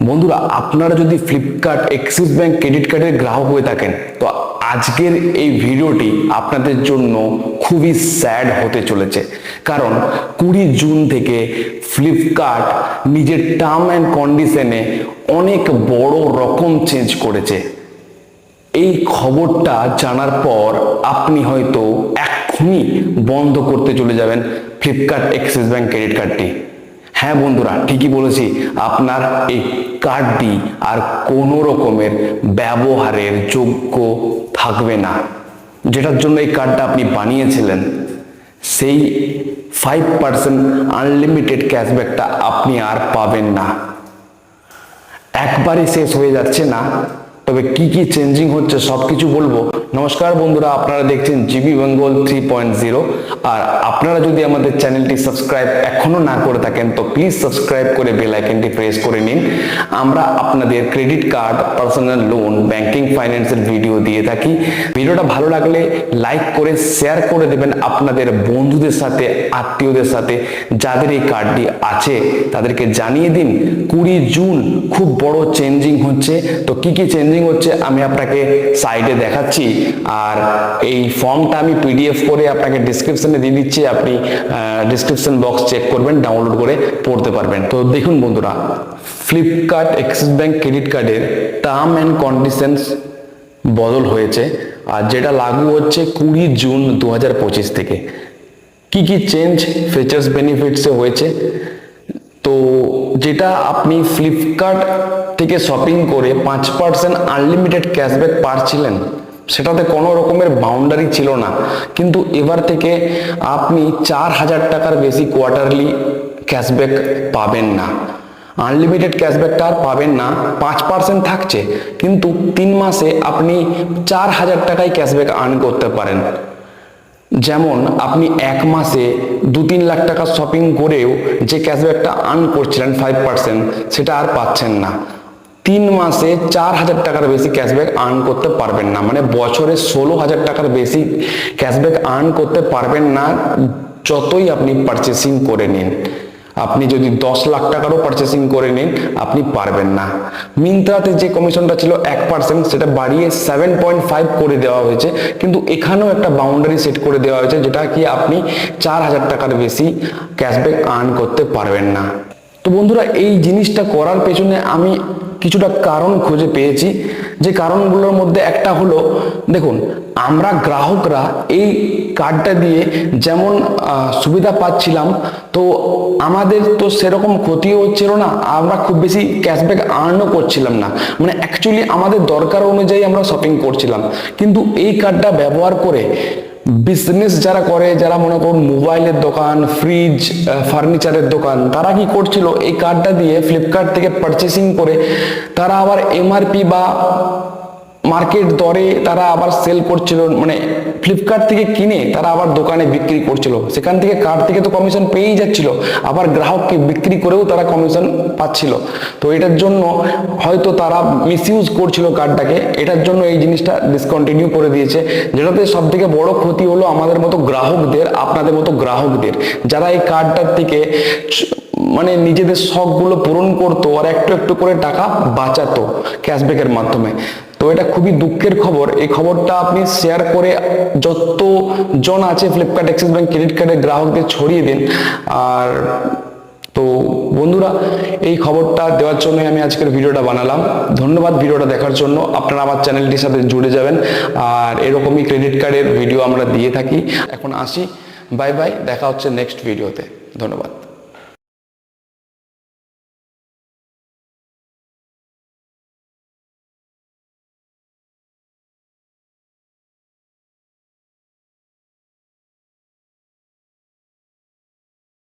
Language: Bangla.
বন্ধুরা, আপনারা যদি ফ্লিপকার্ট এক্সিস ব্যাংক ক্রেডিট কার্ডের গ্রাহক হয়ে থাকেন, তো আজকের এই ভিডিওটি আপনাদের জন্য খুবই স্যাড হতে চলেছে। কারণ কুড়ি জুন থেকে ফ্লিপকার্ট নিজের টার্ম অ্যান্ড কন্ডিশনে অনেক বড় রকম চেঞ্জ করেছে। এই খবরটা জানার পর আপনি হয়তো এক্ষুনি বন্ধ করতে চলে যাবেন ফ্লিপকার্ট এক্সিস ব্যাংক ক্রেডিট কার্ডটি হ্যাঁ বন্ধুরা, ঠিকই বলেছি, আপনার এই কার্ডটি আর কোনো রকমের ব্যবহারের যোগ্য থাকবে না। যেটার জন্য এই কার্ডটা আপনি বানিয়েছিলেন, সেই ফাইভ পার্সেন্ট আনলিমিটেড ক্যাশব্যাকটা আপনি আর পাবেন না। একবারে শেষ হয়ে যাচ্ছে না তবে কি কি চেঞ্জিং হচ্ছে সব কিছু বলব। নমস্কার বন্ধুরা, আপনারা দেখছেন GB Bengal three point zero আর আপনারা যদি আমাদের চ্যানেলটি সাবস্ক্রাইব এখনও না করে থাকেন, তো প্লিজ সাবস্ক্রাইব করে বেল আইকনটি প্রেস করে নিন। আমরা আপনাদের credit card personal loan banking ফাইন্যান্সের ভিডিও দিয়ে থাকি। ভিডিওটা ভালো লাগলে লাইক করে শেয়ার করে দেবেন আপনাদের বন্ধুদের সাথে, আত্মীয়দের সাথে। যাদের এই কার্ডটি আছে, তাদেরকে জানিয়ে দিন। কুড়ি জুন খুব বড় চেঞ্জিং হচ্ছে। তো কি কি চেঞ্জিং হচ্ছে, আমি আপনাকে সাইডে দেখাচ্ছি। আর এই ফর্মটা আমি পিডিএফ করে আপনাকে ডিসক্রিপশনে দিয়ে দিচ্ছি। আপনি ডিসক্রিপশন বক্স চেক করবেন ডাউনলোড করে পড়তে পারবেন। তো দেখুন বন্ধুরা ফ্লিপকার্ট অ্যাক্সিস ব্যাঙ্ক ক্রেডিট কার্ডের টার্ম অ্যান্ড কন্ডিশনস বদল হয়েছে। আর যেটা লাগু হচ্ছে কুড়ি জুন দু হাজার পঁচিশ থেকে। কি কি চেঞ্জ ফিচার্স বেনিফিটসে হয়েছে? তো যেটা আপনি ফ্লিপকার্ট থেকে শপিং করে পাঁচ পার্সেন্ট আনলিমিটেড ক্যাশব্যাক পাচ্ছিলেন সেটাতে কোনো রকমের বাউন্ডারি ছিল না। কিন্তু এবার থেকে আপনি চার হাজার টাকার বেশি কোয়ার্টারলি ক্যাশব্যাক পাবেন না। আনলিমিটেড ক্যাশব্যাকটা আর পাবেন না, পাঁচ পার্সেন্ট থাকছে। কিন্তু তিন মাসে আপনি চার হাজার টাকায় ক্যাশব্যাক আর্ন করতে পারেন। যেমন আপনি এক মাসে দু তিন লাখ টাকা শপিং করেও যে ক্যাশব্যাকটা আর্ন করছিলেন ফাইভ পার্সেন্ট সেটা আর পাচ্ছেন না। তিন মাসে চার হাজার টাকার বেশি ক্যাশব্যাক আর্ন করতে পারবেন না। মানে বছরে ষোলো হাজার টাকার বেশি ক্যাশব্যাক আর্ন করতে পারবেন না, যতই আপনি পারচেসিং করে নিন। আপনি যদি দশ লাখ টাকারও পারচেসিং করে নিন, আপনি পারবেন না। মিন্ত্রাতে যে কমিশনটা ছিল এক পার্সেন্ট সেটা বাড়িয়ে সেভেন পয়েন্ট ফাইভ করে দেওয়া হয়েছে। কিন্তু এখানেও একটা বাউন্ডারি সেট করে দেওয়া হয়েছে, যেটা কি আপনি চার হাজার টাকার বেশি ক্যাশব্যাক আর্ন করতে পারবেন না। তো বন্ধুরা, এই জিনিসটা করার পেছনে আমি কিছুটা কারণ খুঁজে পেয়েছি। যে কারণগুলোর মধ্যে একটা হলো, দেখুন, আমরা গ্রাহকরা এই কার্ডটা দিয়ে যেমন সুবিধা পাচ্ছিলাম, তো আমাদের তো সেরকম ক্ষতিও হচ্ছিল না, আমরা খুব বেশি ক্যাশব্যাক আর্নও করছিলাম না। মানে অ্যাকচুয়ালি আমাদের দরকার অনুযায়ী আমরা শপিং করছিলাম। কিন্তু এই কার্ডটা ব্যবহার করে বিজনেস যারা করে, যারা মনে করুন মোবাইলের দোকান ফ্রিজ ফার্নিচারের দোকান, তারা কি করছিল? এই কার্ডটা দিয়ে ফ্লিপকার্ট থেকে পারচেসিং করে তারা আবার এমআরপি বা মার্কেট দরে তারা আবার সেল করছিল মানে ফ্লিপকার্ট থেকে কিনে তারা আবার দোকানে বিক্রি করছিল। সেখান থেকে কার্ড থেকে তো কমিশন পেয়েই যাচ্ছিল, আবার গ্রাহককে বিক্রি করেও তারা কমিশন পাচ্ছিল। তো এটার জন্য হয়তো তারা মিসইউজ করছিল কার্ডটাকে এটার জন্য এই জিনিসটা ডিসকন্টিনিউ করে দিয়েছে। যেটাতে সব থেকে বড় ক্ষতি হলো আমাদের মতো গ্রাহকদের, আপনাদের মতো গ্রাহকদের। যারা এই কার্ডটার থেকে মানে নিজেদের শখগুলো পূরণ করতো আর একটু একটু করে টাকা বাঁচাতো ক্যাশব্যাকের মাধ্যমে। এটা খুবই দুঃখের খবর। এই খবরটা আপনি শেয়ার করে যত জন আছে ফ্লিপকার্ট অ্যাক্সিস ব্যাংক ক্রেডিট কার্ডের গ্রাহকদের ছড়িয়ে দিন। আর তো বন্ধুরা, এই খবরটা দেওয়ার জন্য আমি আজকের ভিডিওটা বানালাম। ধন্যবাদ ভিডিওটা দেখার জন্য। আপনারা আমার চ্যানেলটির সাথে জুড়ে যাবেন। আর এরকমই ক্রেডিট কার্ডের ভিডিও আমরা দিয়ে থাকি। এখন আসি। বাই বাই দেখা হচ্ছে নেক্সট ভিডিওতে ধন্যবাদ।